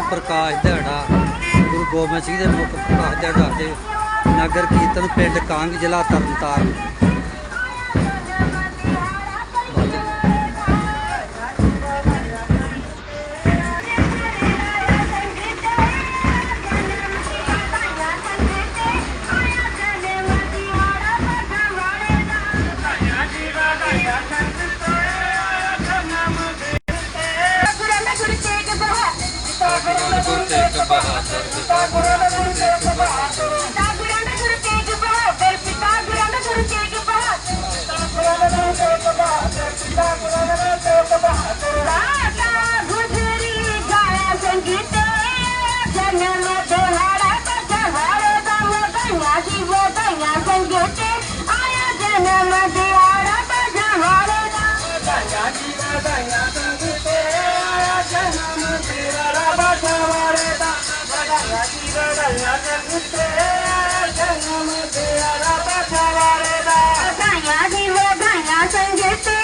ਨੂੰ ਪ੍ਰਕਾਸ਼ ਦਿਹਾੜਾ, ਗੁਰੂ ਗੋਬਿੰਦ ਸਿੰਘ ਦੇ ਮੁੱਖ ਪ੍ਰਕਾਸ਼ ਦਿਹਾੜਾ ਤੇ ਨਗਰ ਕੀਰਤਨ ਪਿੰਡ ਕਾਂਗ ਜ਼ਿਲ੍ਹਾ ਤਰਨਤਾਰਨ। गुरु तेग बहादुर पिता गुरु गुरु तेग बहादुर पिता गुरु गुरु तेग बहादुर पिता गुरु गुरु तेग बहादुर पिता गुरु गुरु तेग बहादुर पिता गुरु गुरु तेग बहादुर राधा गुजरी गाया संगीत जन्म दोहारा बजहारे दम गया जीव गया संगीत आया जन्म दोहारा बजहारे दम गया जीव गया ਵਧਾਈਆਂ ਜਗਤੇ ਜਨਮ ਤੇ ਰੱਬ ਸਵਾਰੇ ਦਾ ਵਧਾਈਆਂ ਦੀ ਵਧਾਈਆਂ ਸੰਗਤੇ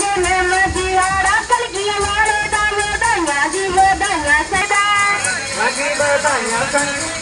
ਜਨਮ ਦੀ ਰੱਬ ਕਲਗੀ ਵਾਲੇ ਦਾ ਵਧਾਈਆਂ ਦੀ ਵਧਾਈਆਂ ਸਦਾ। ਵਧਾਈਆਂ ਸੰਗਤੇ